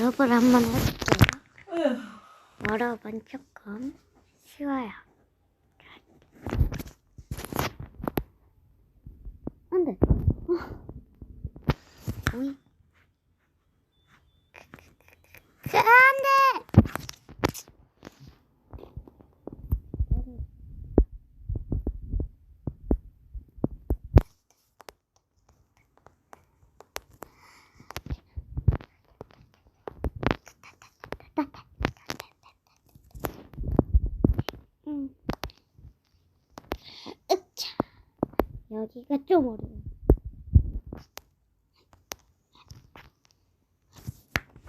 워업을 한번 해볼게요. 워업은 조금 쉬워요. 안 돼. 어. 오이. 여기가 좀 어려워.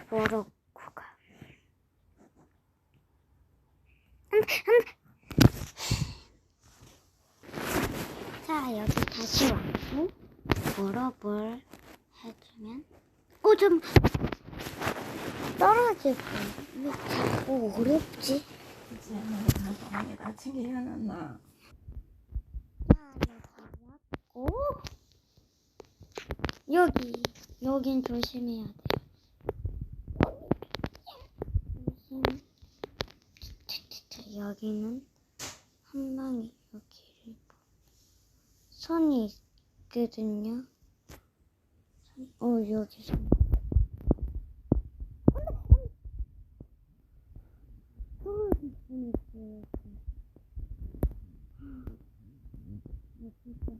돼, 안 돼. 자, 여기 다시 왔고, 워럭을 해주면, 어, 좀, 거야. 왜 자꾸 어렵지? 이제 나중에 다치게 해놨나? 오 여기 여긴 조심해야 돼. 조심. 여기는 한 방에 여기를 봐. 선이 있거든요. 선- 어 여기 선. 떨어질 뻔했어요. 아, 진짜.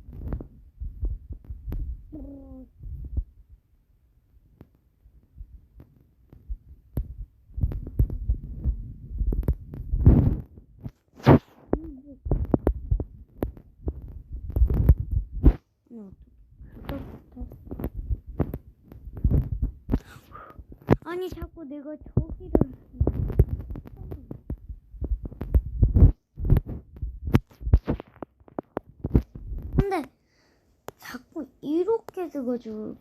어, 아니 자꾸 내가 저기를 근데 자꾸 이렇게 돼가지고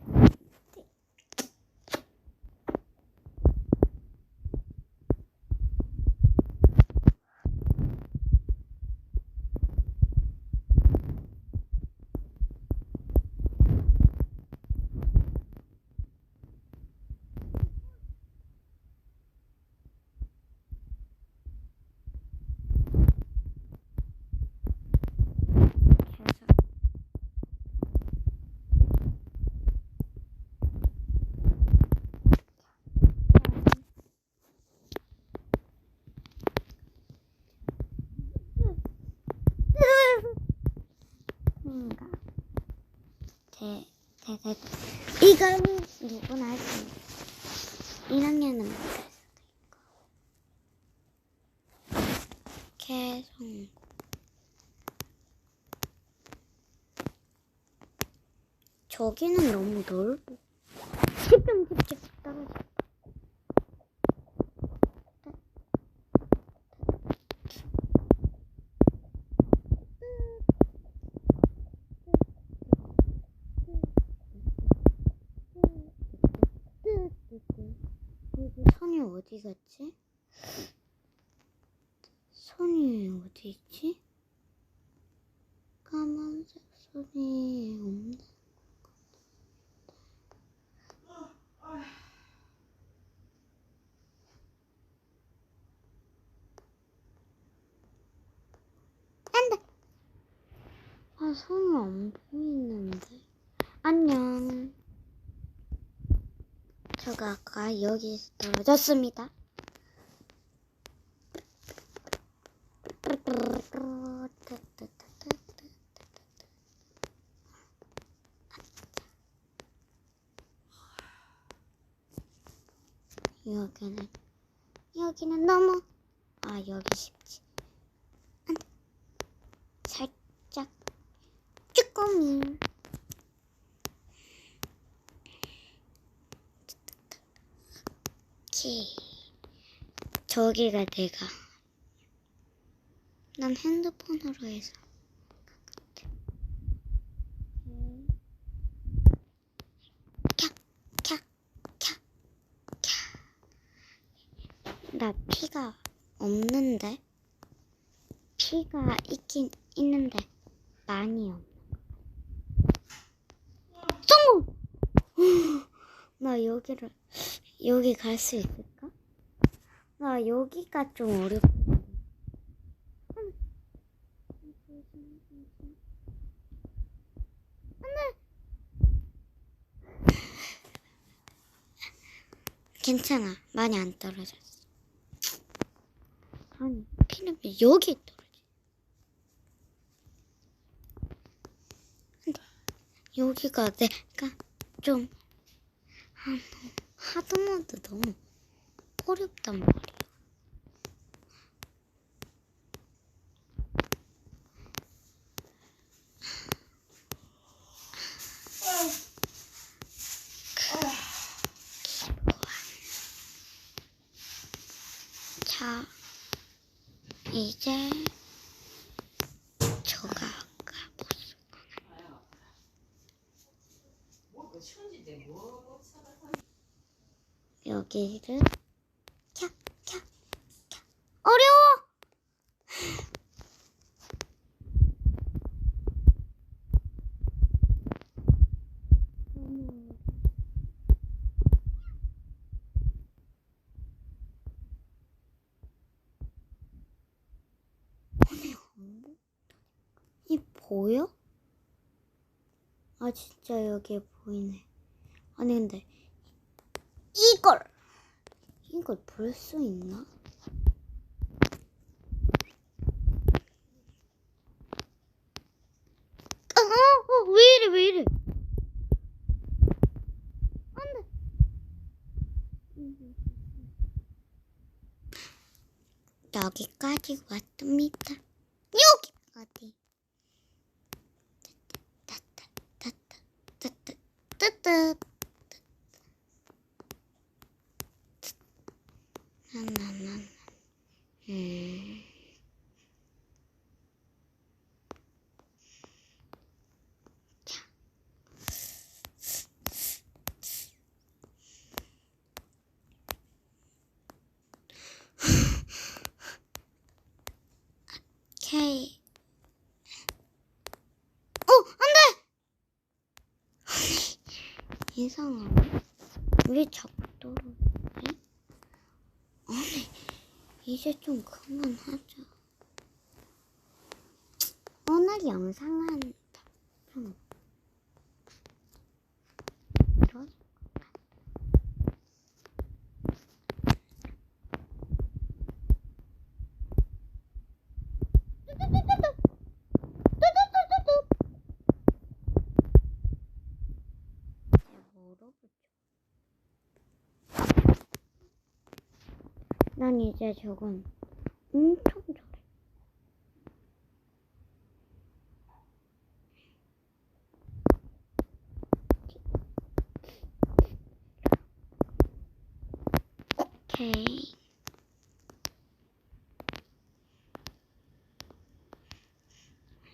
계속 뭔가? 대, 대, 대, 이건 누구나 할 수 있는 1학년은 못할 수도 있고. 개성 저기는 너무 넓어. 집중 집중 떨어져 손이 어디 갔지? 손이 어디 있지? 까만색 손이 없네. 안 돼! 아, 손이 안 보이는데. 안녕. 제가 아까 여기서 떨어졌습니다. 여기는 여기는 너무 아 여기 쉽지. 안. 살짝 쭈꾸미. 오케이. 저기가 내가. 난 핸드폰으로 해서. 나 피가 없는데? 피가 있긴 있는데, 많이 없는 거. 성공! 나 여기를 여기 갈 수 있을 까? 나 여기가 좀 어렵거든. 괜찮아. 많이 안 떨어졌어. 아니, 피는 왜 여기 떨어지? 여기가 내가 좀 아, 하드모드 너무 어렵단 말이야. 자, 이제 저가 가보소. 여기를 캬, 캬, 캬. 어려워! 이 보여? 아 진짜 여기 보이네. 아니 근데 이걸 이걸 볼 수 있나? 아, 어, 어, 왜 이래 왜 이래? 안 돼. 여기까지 왔습니다. 여기까지. 따따따따따따따따. 나나나. 음. 자. 오케이. 어, 안 돼! 이상하네. 왜 자꾸 떨어지지? 아니, 이제 좀 그만하자. 오늘 영상은 좀 이런 난 이제 저건 엄청 잘해. 오케이.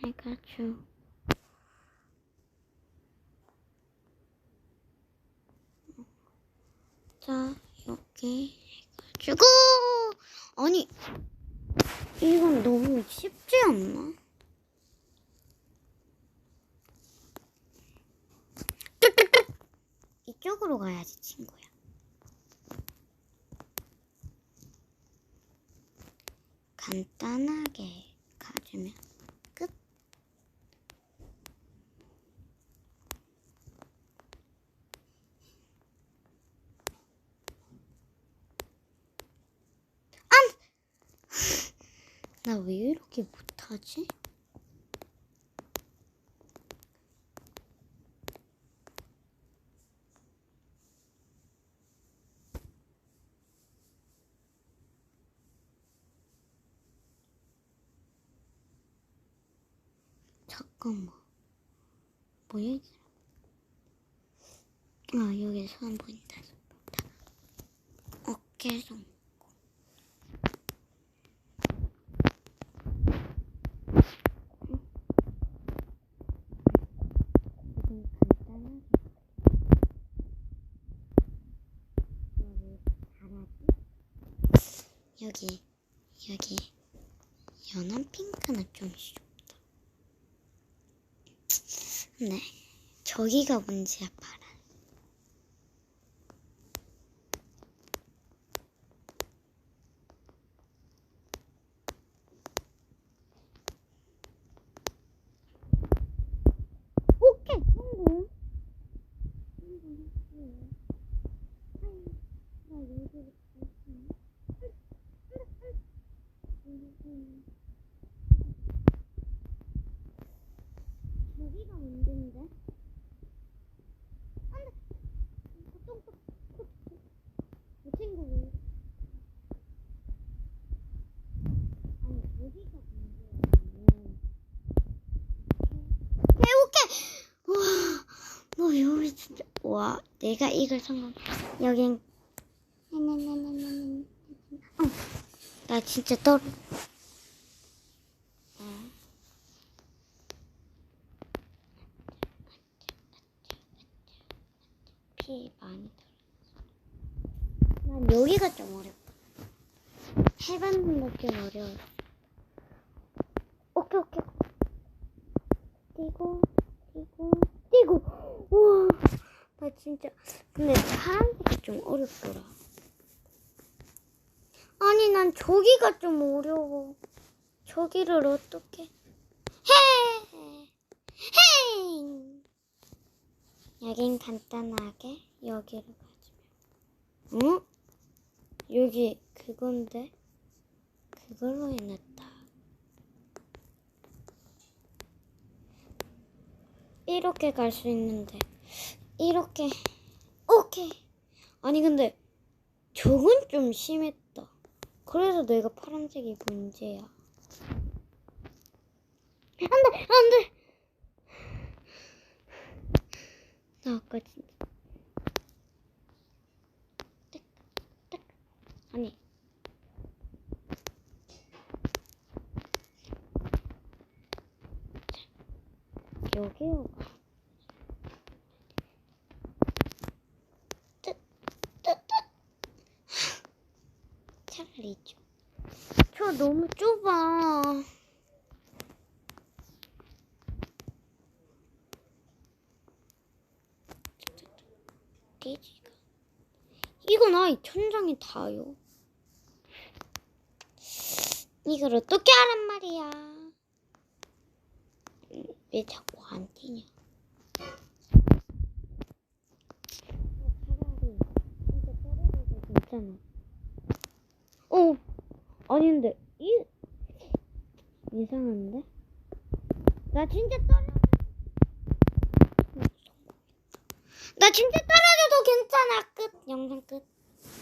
해가지고. 자, 여기 해가지고. 아니, 이건 너무 쉽지 않나? 이쪽으로 가야지, 친구야. 간단하게 가주면 끝. 나 왜 이렇게 못하지? 잠깐만. 뭐야, 이? 아, 여기 사람 보인다. 어깨 좀. 지금 간단하게 여기? 여기 연한 핑크는 좀 쉽다. 네 저기가 문제야 파란. 내가 이걸 성공. 여긴. 어, 나 진짜 떨어. 어. 피 많이 들어. 난 여기가 좀 어렵다. 해봤는데 좀 어려워. 오케이 오케이. 뛰고 뛰고 우와 나 진짜. 근데 파란색이 좀 어렵더라. 아니 난 저기가 좀 어려워. 저기를 어떻게? 해 헤잉! 여긴 간단하게 여기를 가지면. 응? 여기 그건데? 그걸로 해놨다. 이렇게 갈 수 있는데 이렇게. 오케이. 아니 근데 저건 좀 심했다. 그래서 내가 파란색이 문제야. 안돼 안돼. 나 아까 진짜. 아니. 여기 이쪽. 저 너무 좁아. 돼지가. 이건 아이 천장이 다요. 이걸 어떻게 하란 말이야. 음, 왜 자꾸 안 뛰냐. 차라리 진짜 떨어져도 괜찮아. 어, 아닌데 이 이상한데? 나 진짜 떨어져. 나 진짜 떨어져도 괜찮아. 끝. 영상 끝.